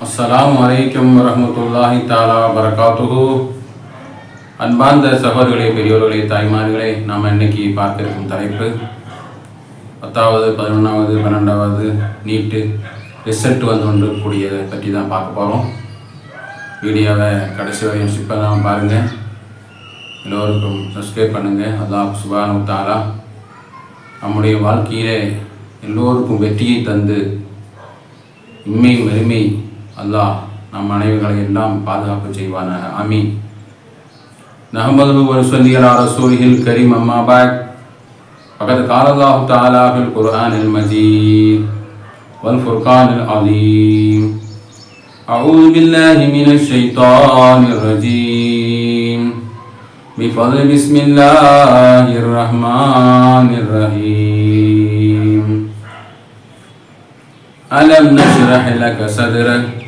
அஸ்லாம் வலைக்கம் வரமத்துல்லாஹி தாலா வரகாத்துஹு அன்பார்ந்த சகோதரர்களே பெரியோர்களே தாய்மார்களே நாம் இன்னைக்கு பார்க்க இருக்கும் தலைப்பு பத்தாவது பதினொன்றாவது பன்னெண்டாவது நீட்டு ரிசல்ட் வந்து கொண்டிருக்கக்கூடியதை பற்றி தான் பார்க்க போகிறோம் வீடியோவை கடைசி வரையும் சிப்பெல்லாம் பாருங்கள் எல்லோருக்கும் சப்ஸ்கிரைப் பண்ணுங்கள் அல்லாஹ் சுபானு தாலா நம்முடைய வாழ்க்கையிலே எல்லோருக்கும் வெற்றியை தந்து இம்மை மறுமை அல்லாஹ் நம் அனைவர்களை எல்லாம் பாதுகாப்பு செய்வானாக ஆமீன் நஹமது ورسولي على رسوله الكريم أما بعد فقد قال الله تعالى في القرآن المجيد والفرقان العظيم أعوذ بالله من الشيطان الرجيم بفضل بسم الله الرحمن الرحيم ألم نشرح لك صدرك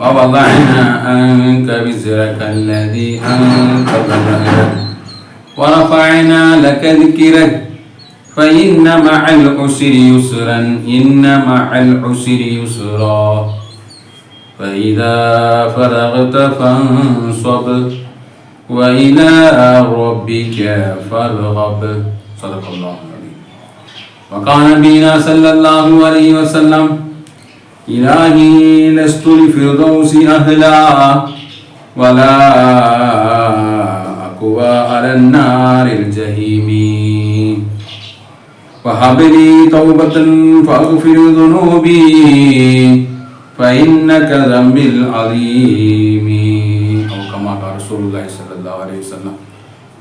ووضعنا عنك وزرك الذي أنقض ظهرك ورفعنا لك ذكرك. فإن مع العسر يسرا إن مع العسر يسرا. فإذا فرغت فانصب وإلى ربك فارغب. صدق الله العظيم. وقال نبينا صلى الله عليه وسلم إلهي لست لفردوس أهلا ولا أقوى على النار الجحيم وهب لي توبة فأغفر ذنوبي فإنك ذنبي العظيم أو كما قال رسول الله صلى الله عليه وسلم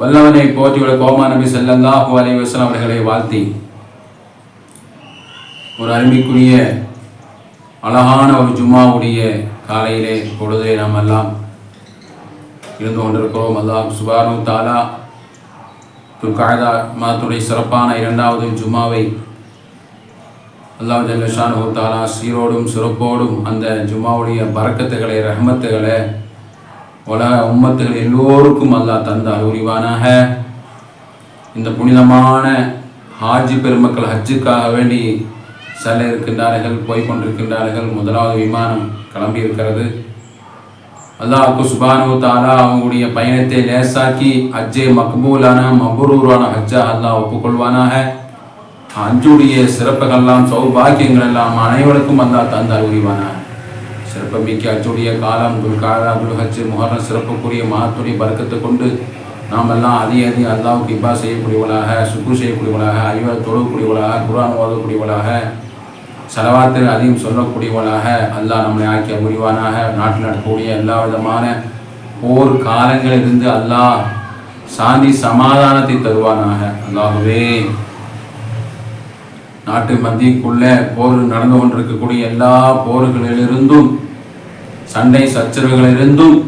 வல்லவனை போற்றியுள்ள கோமா நபி ஸல்லல்லாஹு அலைஹி வஸல்லம் அவர்களை வாழ்த்தி ஒரு அருமைக்குரிய அழகான ஒரு ஜும்மாவுடைய காலையிலே பொழுதே நாம் எல்லாம் இருந்து கொண்டிருக்கிறோம். அல்லாஹ் சுபானு தாலா துல்காயதா மாதத்துடைய சிறப்பான இரண்டாவது ஜும்மாவை அல்லாஹ் ஜல்லஷான் தாலா சீரோடும் சிறப்போடும் அந்த ஜும்மாவுடைய பறக்கத்துகளை ரஹமத்துகளை உலக உம்மத்துகள் எல்லோருக்கும் அல்லாஹ் தந்தார் உரிவானாக இந்த புனிதமான ஹாஜி பெருமக்கள் ஹஜ்ஜுக்காக வேண்டி செல்ல இருக்கின்றார்கள் போய்கொண்டிருக்கின்றார்கள் முதலாவது விமானம் கிளம்பி இருக்கிறது அல்லாஹுக்கு சுபானு தாலா அவங்களுடைய பயணத்தை லேசாக்கி ஹஜ்ஜே மக்பூலான மபரூரான ஹஜ்ஜா அல்லாஹ் ஒப்புக்கொள்வானாக. அஞ்சுடைய சிறப்புகள்லாம் சௌபாக்கியங்கள் எல்லாம் அனைவருக்கும் அல்லாஹ் தந்தார் உரிவானாக சிறப்புமிக்க அச்சுடைய காலம் துல்காலா துல் ஹஜ் சிறப்புக்குரிய மகத்துடைய பறக்கத்தை கொண்டு நாம் எல்லாம் அதிக அதிக அல்லாவுக்கு இப்பா செய்யக்கூடியவளாக சுக்கு செய்யக்கூடியவளாக ஐவர் தொழக்கூடியவளாக குரான் ஓதக்கூடியவளாக செலவாத்து அதிகம் சொல்லக்கூடியவனாக அல்லாஹ் நம்மளை ஆக்கிய முடிவானாக நாட்டில் நடக்கக்கூடிய எல்லா விதமான போர் காலங்களிலிருந்து அல்லாஹ் சாந்தி சமாதானத்தை தருவானாக. அல்லாகவே நாட்டு மத்தியக்குள்ள போர் நடந்து கொண்டிருக்கக்கூடிய எல்லா போர்களிலிருந்தும் சண்டை சச்சரவுகளிலிருந்தும்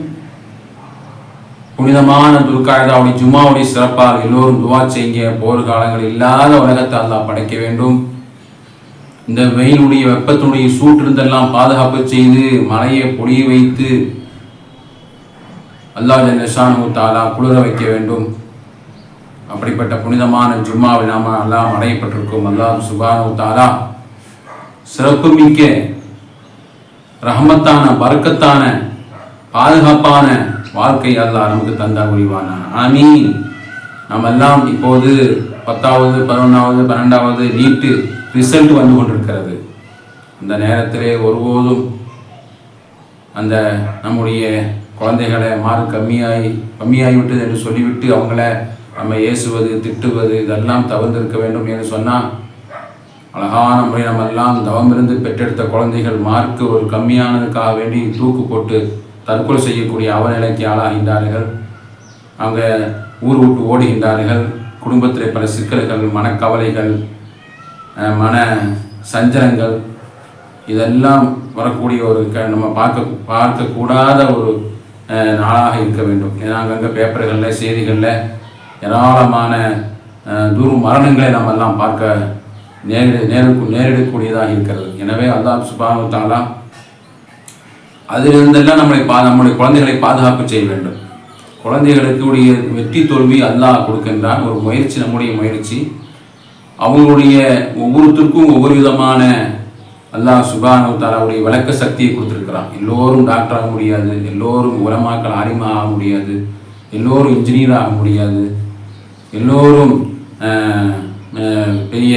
புனிதமான துர்காயதாவுடைய ஜுமாவுடைய சிறப்பாக எல்லோரும் துவா செய்ய போர் காலங்கள் இல்லாத உலகத்தை அல்லாஹ் படைக்க வேண்டும். இந்த வெயிலுடைய வெப்பத்தினுடைய சூற்றிருந்தெல்லாம் பாதுகாப்பு செய்து மழையை பொழிய வைத்து அல்லாஹ் ஜல்லஷானு தாலா குளிர வைக்க வேண்டும். அப்படிப்பட்ட புனிதமான ஜும்மாவில் நாம எல்லாம் அடையப்பட்டிருக்கோம். அல்லாஹ் சுபானு தாலா சிறப்புமிக்க ரஹமத்தான பறக்கத்தான பாதுகாப்பான வாழ்க்கை அல்லாஹ் நமக்கு தந்தா முடிவான ஆமீன். நம்ம எல்லாம் இப்போது பத்தாவது பதினொன்றாவது பன்னெண்டாவது நீட்டு ரிசல்ட் வந்து கொண்டிருக்கிறது. அந்த நேரத்திலே ஒருபோதும் அந்த நம்முடைய குழந்தைகளை மார்க் கம்மியாகி கம்மியாகிவிட்டது என்று சொல்லிவிட்டு அவங்கள நம்ம ஏசுவது திட்டுவது இதெல்லாம் தவிர்த்திருக்க வேண்டும் என்று சொன்னால் அழகான முறை நம்ம எல்லாம் தவம் இருந்து பெற்றெடுத்த குழந்தைகள் மார்க்கு ஒரு கம்மியானதுக்காக வேண்டி தூக்கு போட்டு தற்கொலை செய்யக்கூடிய அவநிலைக்கு ஆளாகின்றார்கள். அவங்க ஊர் விட்டு ஓடுகின்றார்கள். குடும்பத்தில் பல சிக்கல்கள் மனக்கவலைகள் மன சஞ்சலங்கள் இதெல்லாம் வரக்கூடிய ஒரு க நம்ம பார்க்க பார்க்கக்கூடாத ஒரு நாளாக இருக்க வேண்டும். ஏன்னா அங்கங்கே பேப்பர்களில் செய்திகளில் ஏராளமான அஹ், மரணங்களை நம்ம எல்லாம் பார்க்க நேரிட நேருக்கு நேரிடக்கூடியதாக இருக்கிறது. எனவே அல்லாஹ் சுபானு தாலா அதிலிருந்தெல்லாம் நம்மளை பா நம்முடைய குழந்தைகளை பாதுகாப்பு செய்ய வேண்டும். குழந்தைகளுக்கு உடைய வெற்றி தோல்வி அல்லாஹ் கொடுக்கின்றான். ஒரு முயற்சி நம்முடைய முயற்சி. அவங்களுடைய ஒவ்வொருத்தருக்கும் ஒவ்வொரு விதமான அல்லாஹ் சுபானு விளக்க சக்தியை கொடுத்துருக்கிறான். எல்லோரும் டாக்டர் ஆக முடியாது. எல்லோரும் உலமாக்கள் ஆரிமா ஆக முடியாது. எல்லோரும் இன்ஜினியர் ஆக முடியாது. எல்லோரும் பெரிய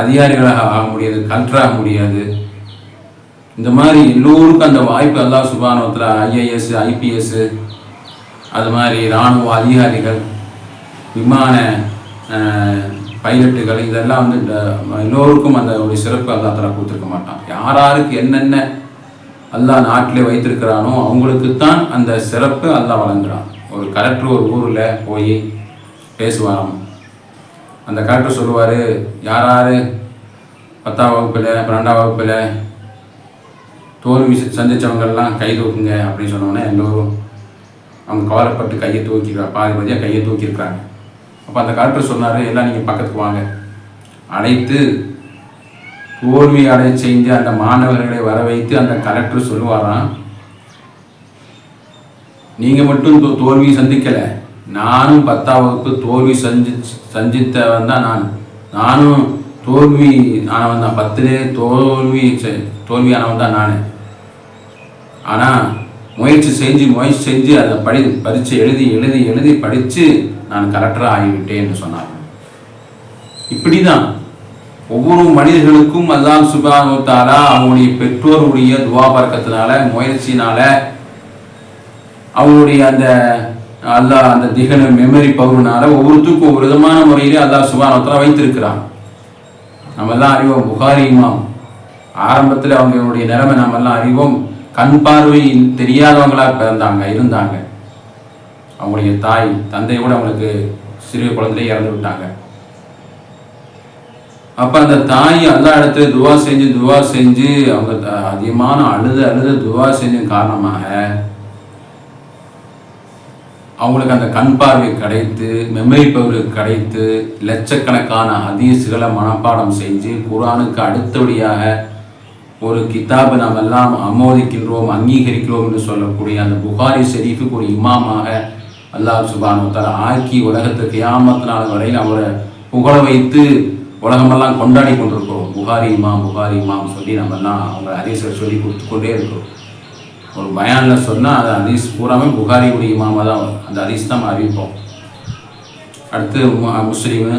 அதிகாரிகளாக ஆக முடியாது. கலெக்டராக முடியாது. இந்த மாதிரி எல்லோருக்கும் அந்த வாய்ப்பு அல்லாஹ் சுபானத்தில் ஐஏஎஸ் ஐபிஎஸ் அது மாதிரி இராணுவ அதிகாரிகள் விமான பைலட்டுகள் இதெல்லாம் வந்து இந்த எல்லோருக்கும் அந்த ஒரு சிறப்பு அல்லா தலா கொடுத்துருக்க மாட்டான். யார் யாருக்கு என்னென்ன அல்லா நாட்டிலே வைத்திருக்கிறானோ அவங்களுக்கு தான் அந்த சிறப்பு அல்லா வழங்குறான். ஒரு கலெக்டர் ஒரு ஊரில் போய் பேசுவாராம். அந்த கலெக்டர் சொல்லுவார் யார் யார் பத்தாம் வகுப்பில் பன்னெண்டாம் வகுப்பில் தோல்வி சந்தித்தவங்கள்லாம் கை தூக்குங்க அப்படின்னு சொன்னோன்னே எல்லோரும் அவங்க கவலைப்பட்டு கையை தூக்கிடுறா பாதி பாதியாக கையை தூக்கியிருக்கிறாங்க. அப்போ அந்த கலெக்டர் சொன்னார் எல்லாம் நீங்கள் பக்கத்துக்கு வாங்க. அழைத்து தோல்வி செஞ்சு அந்த மாணவர்களை வர வைத்து அந்த கலெக்டர் சொல்லுவாராம் நீங்கள் மட்டும் தோ- தோல்வி சந்திக்கலை. நானும் பத்தாம் வகுப்பு தோல்வி சந்தி சந்தித்தவன் தான் நான். நானும் தோல்வி ஆனவன் தான். பத்திலே தோல்வி செ- தோல்வியானவன் தான் நான். ஆனால் முயற்சி செஞ்சு முயற்சி செஞ்சு அதை படி பரித்து எழுதி எழுதி எழுதி படித்து நான் கலெக்டராக ஆகிவிட்டேன் என்று சொன்னார். இப்படி தான் ஒவ்வொரு மனிதர்களுக்கும் அல்லாஹ் சுபானு அவங்களுடைய பெற்றோருடைய துவா பறக்கத்தினால முயற்சினால அவங்களுடைய அந்த அல்லாஹ் அந்த திகன மெமரி பவர்னால ஒவ்வொருத்துக்கும் ஒவ்வொரு விதமான முறையிலே அல்லாஹ் சுபானு வைத்திருக்கிறான். நம்ம எல்லாம் அறிவோம் புகாரி இமாம். ஆரம்பத்தில் அவங்களுடைய நிலைமை நம்ம எல்லாம் அறிவோம். கண் பார்வை தெரியாதவங்களாக பிறந்தாங்க இருந்தாங்க. அவங்களுடைய தாய் தந்தை கூட அவங்களுக்கு சிறிய குழந்தையே இறந்து விட்டாங்க. அப்ப அந்த தாய் அல்லா இடத்துல துவா செஞ்சு துவா செஞ்சு அவங்க அதிகமான அழுது அழுது துவா செஞ்ச காரணமாக அவங்களுக்கு அந்த கண் பார்வை கிடைத்து மெமரி பவர் கிடைத்து லட்சக்கணக்கான ஹதீஸ்களை மனப்பாடம் செஞ்சு குரானுக்கு அடுத்தபடியாக ஒரு கிதாபை நாம் எல்லாம் அமோதிக்கின்றோம் அங்கீகரிக்கிறோம் என்று சொல்லக்கூடிய அந்த புகாரி ஷெரீஃபுக்கு ஒரு இமாமாக அல்லாஹ் சுபானு ஆக்கி உலகத்துக்கு கியாமத் நாள் வரையில் அவரை புகழ வைத்து உலகமெல்லாம் கொண்டாடி கொண்டிருக்கிறோம். புகாரி இமாம் புகாரி இமாம் சொல்லி நம்ம எல்லாம் அவங்க ஹதீஸை சொல்லி கொடுத்து கொண்டே இருக்கிறோம். ஒரு பயானில் சொன்னால் அது ஹதீஸ் பூராமே புகாரியுடைய இமாமாக தான் வரும். அந்த ஹதீஸ் தான் அறிவிப்போம். அடுத்து முஸ்லீமு முஸ்லிமு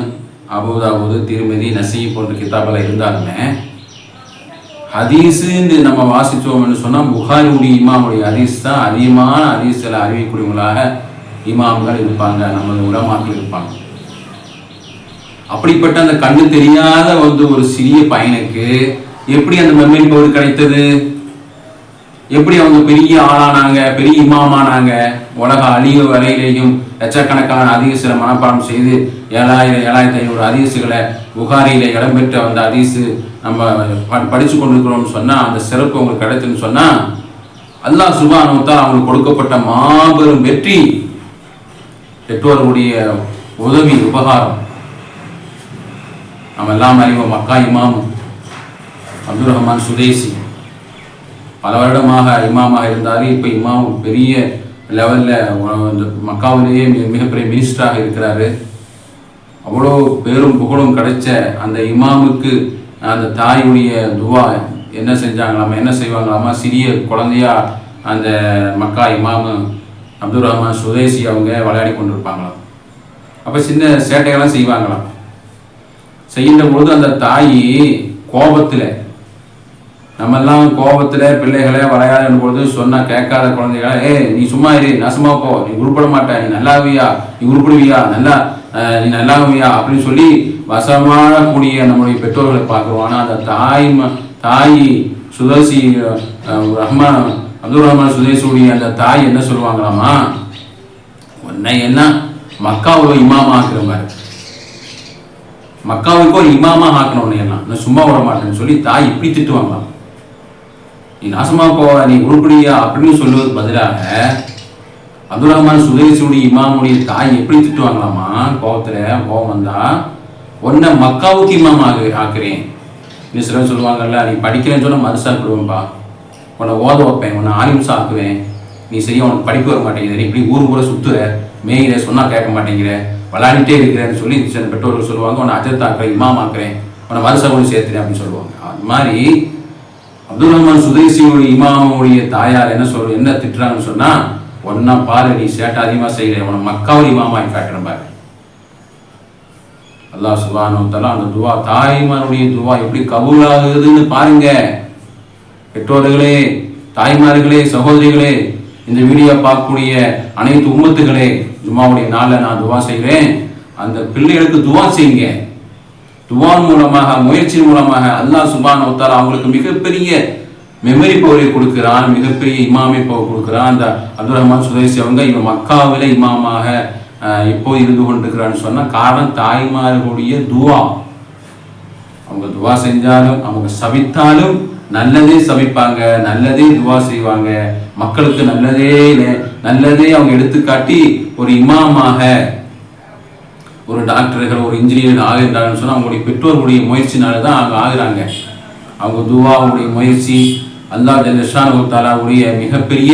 அபுதாபுது திருமதி நசி போன்ற கித்தாபெல்லாம் இருந்தாலுமே ஹதீஸுன்னு நம்ம வாசித்தோம்னு சொன்னால் புகாரியுடைய இமாமுடைய ஹதீஸ் தான் அதிகமான ஹதீஸில் அறிவிக்கூடியவங்களாக இமாம்கள் இருப்பாங்க நமது உலமாக்கள் இருப்பாங்க. அப்படிப்பட்ட அந்த கண்ணு தெரியாத வந்து ஒரு சிறிய பையனுக்கு எப்படி அந்த மெமரி பவர் கிடைத்தது? எப்படி அவங்க பெரிய ஆளானாங்க பெரிய இமாமானாங்க? உலக அழிவு வரையிலேயும் லட்சக்கணக்கான அதிகசில மனப்பாடம் செய்து ஏழாயிரம் ஏழாயிரத்தி ஐநூறு அதிகசுகளை புகாரியில் இடம்பெற்ற அந்த அதிசு நம்ம ப- கொண்டிருக்கிறோம்னு சொன்னால் அந்த சிறப்பு உங்களுக்கு கிடைச்சுன்னு சொன்னால் அல்லாஹ் தான் அவங்களுக்கு கொடுக்கப்பட்ட மாபெரும் வெற்றி பெற்றோர்களுடைய உதவி உபகாரம். நம்ம எல்லாம் அறிவோம் மக்கா இமாம் அப்துல் ரஹ்மான் சுதேசி. பல வருடமாக இமாமாக இருந்தார். இப்போ இமாம் பெரிய லெவலில் இந்த மக்காவிலேயே மிக- மிகப்பெரிய மினிஸ்டராக இருக்கிறாரு. அவ்வளோ பேரும் புகழும் கிடைச்ச அந்த இமாமுக்கு அந்த தாயுடைய துவா என்ன செஞ்சாங்களாமா என்ன செய்வாங்களாமா? சிறிய குழந்தையா அந்த மக்கா இமாமு அப்துல் ரஹ்மான் சுதேசி அவங்க விளையாடி கொண்டிருப்பாங்களாம். அப்போ சின்ன சேட்டைகள்லாம் செய்வாங்களாம். செய்கின்ற பொழுது அந்த தாய் கோபத்தில் நம்மெல்லாம் கோபத்தில் பிள்ளைகளை விளையாடும் பொழுது சொன்னால் கேட்காத குழந்தைகளை ஏ நீ சும்மா இரு நசமா போ நீ உருப்பட மாட்டேன் நீ நல்லாவியா நீ உருப்படுவியா நல்லா நீ நல்லாவியா அப்படின்னு சொல்லி வசமான கூடிய நம்முடைய பெற்றோர்களை பார்க்குறோம். ஆனால் அந்த தாய் ம- தாய் சுதர்சி அஹ், ரஹ்மான் அப்துல் ரஹ்மான் சுதேசுடைய அந்த தாய் என்ன சொல்லுவாங்களாமா உன்னை என்ன? மக்காவில் இமாமா ஆக்குற மாதிரி. மக்காவுக்கு ஒரு இமாமா ஆக்கணும் உன்னை எல்லாம் நான் சும்மா விட மாட்டேன்னு சொல்லி தாய் இப்படி திட்டுவாங்களாம். நீ நாசமாக போவ நீ உருப்படியா அப்படின்னு சொல்லுவது பதிலாக அப்துல் ரஹ்மான் சுதேசியுடைய இமாமுடைய தாய் எப்படி திட்டுவாங்களாமா கோபத்துல கோபம் வந்தா உன்னை மக்காவுக்கு இமாம் ஆகு ஆக்குறேன். இன்னும் சிலர் சொல்லுவாங்கல்ல நீ படிக்கிறேன்னு சொன்னா மதுசா கொடுவேன்பா உன்னை ஓத வைப்பேன் உன்னை ஆலிம்சா ஆக்குவேன். நீ சரியா உனக்கு படிக்க வர மாட்டேங்குது. நீ இப்படி ஊர் கூட சுத்துற. மேயிற சொன்னா கேட்க மாட்டேங்கிற. விளையாடிட்டே இருக்கிறேன்னு சொல்லி சில பெற்றோர்கள் சொல்லுவாங்க உன்னை அஜத் ஆக்குறேன் இமாம் ஆக்குறேன். உன்னை மதுசா கொண்டு சேர்த்துறேன் அப்படின்னு சொல்லுவாங்க. அது மாதிரி அப்துல் ரஹ்மான் சுதேசியுடைய இமாமுடைய தாயார் என்ன சொல் என்ன திட்டுறாங்கன்னு சொன்னா ஒன்னா பாரு நீ சேட்டை அதிகமா செய்யல உன மக்காவில் இமாமாய் காட்டுற பாரு அல்லாஹ் சுபானுத்தலா அந்த துவா தாய்மாருடைய துவா எப்படி கபூலாகுதுன்னு பாருங்க. பெற்றோர்களே தாய்மார்களே சகோதரிகளே இந்த வீடியோ பார்க்கக்கூடிய அனைத்து உம்மத்துகளே ஜும்மாவுடைய நாளில் நான் துவா செய்கிறேன் அந்த பிள்ளைகளுக்கு துவா செய்யுங்க. துவான் மூலமாக முயற்சி மூலமாக அல்லா சுபான் அவத்தால் அவங்களுக்கு மிகப்பெரிய மெமரி பவரை கொடுக்கிறான் மிகப்பெரிய இமாமை பவர் கொடுக்கிறான். அந்த அப்துல் ரஹ்மான் சுதேசி அவங்க இவன் மக்காவில இமாமாக அஹ், இப்போ இருந்து கொண்டிருக்கிறான்னு சொன்னால் காரணம் தாய்மார்களுடைய துவா. அவங்க துவா செஞ்சாலும் அவங்க சபித்தாலும் நல்லதே சபிப்பாங்க நல்லதே துவா செய்வாங்க. மக்களுக்கு நல்லதே நல்லதே அவங்க எடுத்துக்காட்டி ஒரு இமாமாக ஒரு டாக்டர்கள் ஒரு இன்ஜினியர் ஆகிறாங்கன்னு சொன்னால் அவங்களுடைய பெற்றோர்களுடைய முயற்சினால தான் அவங்க ஆகுறாங்க. அவங்க துவாவுடைய முயற்சி அல்லாஹ் ஜல்லஷானு தாலாவுடைய மிகப்பெரிய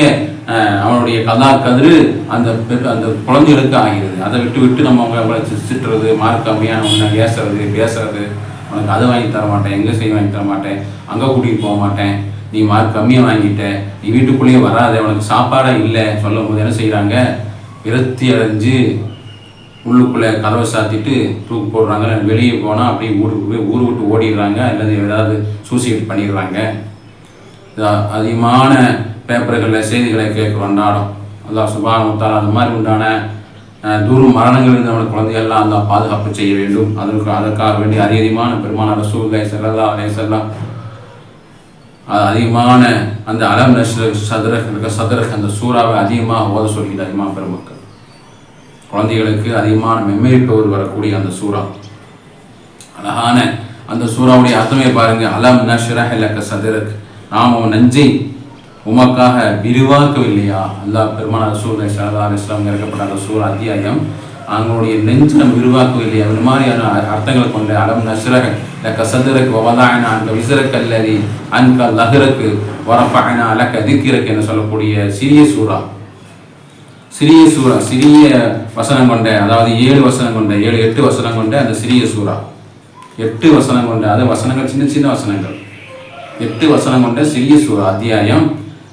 அவனுடைய கதா கதிரு அந்த அந்த குழந்தைகளுக்கு ஆகிறது. அதை விட்டு விட்டு நம்ம அவங்க அவங்கள சி- மார்க் கம்மியான ஒன்று ஏசுறது பேசுறது உனக்கு அதை வாங்கி தர மாட்டேன் எங்கே செய்ய வாங்கி தர மாட்டேன் அங்கே கூட்டிகிட்டு போக மாட்டேன். நீ மார்க் கம்மியாக வாங்கிட்ட நீ வீட்டுக்குள்ளேயே வராத உனக்கு சாப்பாடாக இல்லை சொல்லும் போது என்ன செய்கிறாங்க விரத்தி அடைஞ்சு உள்ளுக்குள்ளே கதவை சாத்திட்டு தூக்கு போடுறாங்க. வெளியே போனால் அப்படியே ஊருக்கு போய் ஊர் விட்டு ஓடிடுறாங்க. அல்லது ஏதாவது சூசைட் பண்ணிடுறாங்க. அதிகமான பேப்பர்களில் செய்திகளை கேட்க வந்தாலும் அல்லா சுபானுத்தால் அந்த மாதிரி உண்டான தூர மரணங்கள் இருந்து இருந்தவன குழந்தைகள்லாம் அந்த பாதுகாப்பு செய்ய வேண்டும். அதற்கு அதற்காக வேண்டி அதிகமான பெருமான ரசூலை செல்லல்லா அலே செல்லாம் அது அதிகமான அந்த அலம் நஷ்ர சதுரக் சதுரக் அந்த சூறாவை அதிகமாக ஓத சொல்கிறார் அதிகமாக பெருமக்கள். குழந்தைகளுக்கு அதிகமான மெமரி பவர் வரக்கூடிய அந்த சூறா. அழகான அந்த சூறாவுடைய அர்த்தமே பாருங்க. அலம் நஷ்ரஹ் லக்க சதுரக். நாம் உன் நஞ்சை உமக்காக விரிவாக்கவில்லையா? அல்லாஹ் பெருமான ரசூல் சல்லா இஸ்லாம் இறக்கப்பட்ட ரசூல் அத்தியாயம். அவங்களுடைய நெஞ்சு நம்ம விரிவாக்கவில்லையா அந்த மாதிரியான அர்த்தங்களை கொண்ட அலம் நஷ்ரஹ் லக்க சதுரக் வவதாயனா அந்த விசரக் அல்லதி அன்க லஹ்ரக்கு வரஃபஅனா லக்க திக்கிறக்கு என்று சொல்லக்கூடிய சிறிய சூறா. சிறிய சூறா சிறிய வசனம் கொண்ட அதாவது ஏழு வசனம் கொண்ட ஏழு எட்டு வசனம் கொண்ட அந்த சிறிய சூறா. எட்டு வசனம் கொண்ட அது வசனங்கள் சின்ன சின்ன வசனங்கள். எட்டு வசனம் கொண்ட சிறிய சூறா அத்தியாயம்.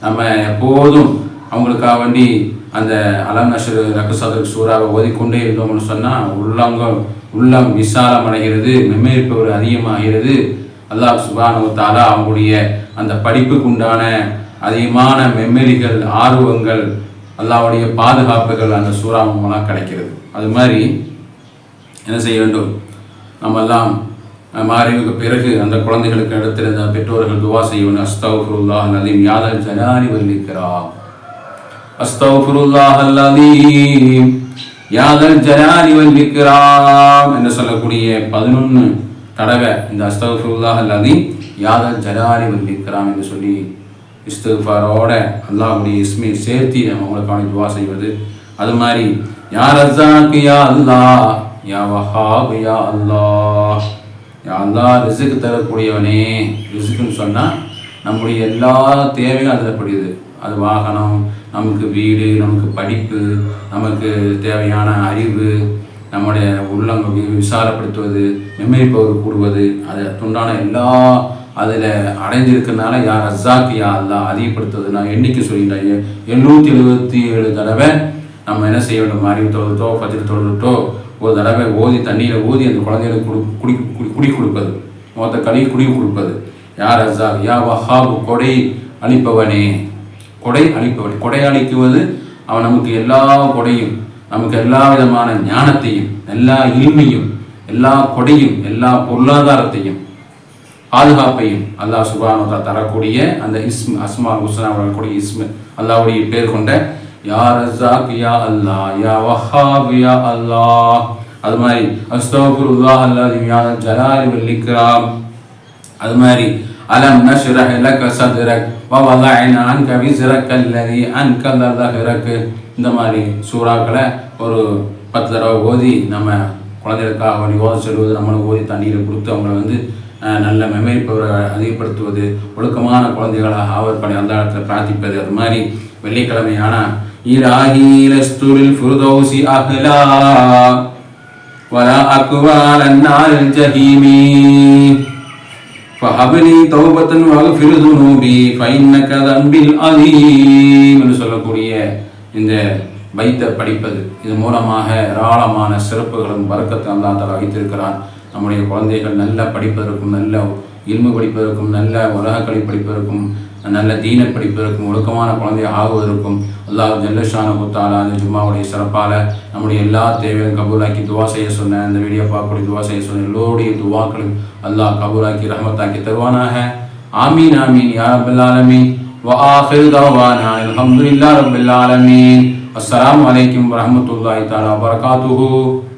நம்ம எப்போதும் அவங்களுக்காக வேண்டி அந்த அலம் நஷர் சூறாக சூறாவை ஓதிக்கொண்டே இருந்தோம்னு சொன்னால் உள்ளங்க உள்ளம் விசாலம் அடைகிறது மெம்மேற்பவர் அதிகமாகிறது. அல்லாஹ் சுபானு தாலா அவங்களுடைய அந்த படிப்புக்கு உண்டான அதிகமான மெம்மரிகள் ஆர்வங்கள் அல்லாவுடைய பாதுகாப்புகள் அந்த சூறா கிடைக்கிறது. அது மாதிரி என்ன செய்ய வேண்டும்? நம்மெல்லாம் மாறிவுக்கு பிறகு அந்த குழந்தைகளுக்கு இடத்திருந்த பெற்றோர்கள் துவா செய்வன் அஸ்தகுருல்லாஹ் நலீம் யாதல் ஜலாலி வல்லிக்கிறா அஸ்தகுருல்லாஹ் அல்லதீம் யாதல் ஜலாலி வல்லிக்கிறாம் என்று சொல்லக்கூடிய பதினொன்று தடவை இந்த அஸ்தகுருல்லாஹ் அல்லதீம் யாதல் ஜலாலி வல்லிக்கிறாம் என்று சொல்லி இஸ்திஃபாரோட அல்லாஹுடைய இஸ்மை சேர்த்தி நம்ம அவங்களுக்கான துவா செய்வது. அது மாதிரி யா ரஸாக் யா அல்லாஹ் யா வஹாப் யா அல்லாஹ். அல்லா ரிசுக்கு தரக்கூடியவனே ரிசுக்குன்னு சொன்னால் நம்முடைய எல்லா தேவையும் அதில் படியுது அது வாகனம் நமக்கு வீடு நமக்கு படிப்பு நமக்கு தேவையான அறிவு நம்முடைய உள்ளம் விசாலப்படுத்துவது மெமரி பவர் கூடுவது அது துண்டான எல்லா அதில் அடைஞ்சிருக்கிறதுனால யார் அசாக்கு யா அல்லா அதிகப்படுத்துவது நான் எண்ணிக்கை சொல்லிட்டேன் எண்ணூற்றி எழுபத்தி ஏழு தடவை நம்ம என்ன செய்ய வேண்டும்? அறிவு தொழுதோ பஜ்ர் தொழுதோ ஒரு தடவை ஓதி தண்ணியில் ஊதி அந்த குழந்தைகளுக்கு குடி குடி குடி கொடுப்பது மொத்த களி குடி கொடுப்பது யார் ரஸாக் யா வஹாபு கொடை அளிப்பவனே. கொடை அளிப்பவன். கொடை அளிக்குவது அவன் நமக்கு எல்லா கொடையும் நமக்கு எல்லா விதமான ஞானத்தையும் எல்லா இனிமையும் எல்லா கொடையும் எல்லா பொருளாதாரத்தையும் பாதுகாப்பையும் அல்லாஹ் சுபானதா தரக்கூடிய அந்த இஸ்ம் அஸ்மா ஹுஸ்னா வரக்கூடிய இஸ்மு அல்லாவுடைய பேர் கொண்ட யா ரஸாக் யா அல்லாஹ் யா வஹாப் யா அல்லாஹ். அது மாதிரி அஸ்தகுருல்லாஹ் அல்லாஹ் யா ஜலாலி வல்லிக்ராம் அது மாதிரி அலம் நஷ்ரஹ் லக சத்ரக் வ வதஅனா அன்க விஸ்ரக அல்லதி அன்கல தஹ்ரக் இந்த மாதிரி சூறாக்களை ஒரு பத்து தடவை ஓதி நம்ம குழந்தைகளுக்காக வழி ஓத சொல்வது நம்மளுக்கு ஓதி தண்ணீரை கொடுத்து அவங்களை வந்து நல்ல மெமரி பவரை அதிகப்படுத்துவது ஒழுக்கமான குழந்தைகளாக ஆவர் அந்த இடத்துல பிரார்த்திப்பது அது மாதிரி வெள்ளிக்கிழமையான இலாஹி லஸ்துரில் ஃபுர்தௌசி அஹ்லா ولا أكوال النار الجحيم ஃபஹபலி தௌபத்தன் வகஃபிர் துனூபி ஃபைன்னக தன்பில் அலீம் என்று சொல்லக்கூடிய இந்த வைத்த படிப்பது இது மூலமாக ஏராளமான சிறப்புகளும் வர்க்கத்தை அல்லா தலா வைத்திருக்கிறான் நம்முடைய குழந்தைகள் நல்ல படிப்பதற்கும் நல்ல இல்மு படிப்பதற்கும் நல்ல உலகக்கலை படிப்பதற்கும் நல்ல தீன படிப்பதற்கும் ஒழுக்கமான குழந்தை ஆகுவதற்கும் அல்லாஹ் ஜல்லஷான குத்தாலா அந்த ஜும்மாவுடைய சிறப்பால் நம்முடைய எல்லா தேவையும் கபூலாக்கி துவா செய்ய சொன்ன அந்த வீடியோ பார்க்கக்கூடிய துவா செய்ய சொன்ன எல்லோருடைய துவாக்களும் அல்லாஹ் கபூலாக்கி ரஹமத்தாக்கி தருவானாக ஆமீன் ஆமீன் யா ரப்பல் ஆலமீன் وآخر دعوانا الحمد لله رب العالمين السلام عليكم ورحمة الله تعالى وبركاته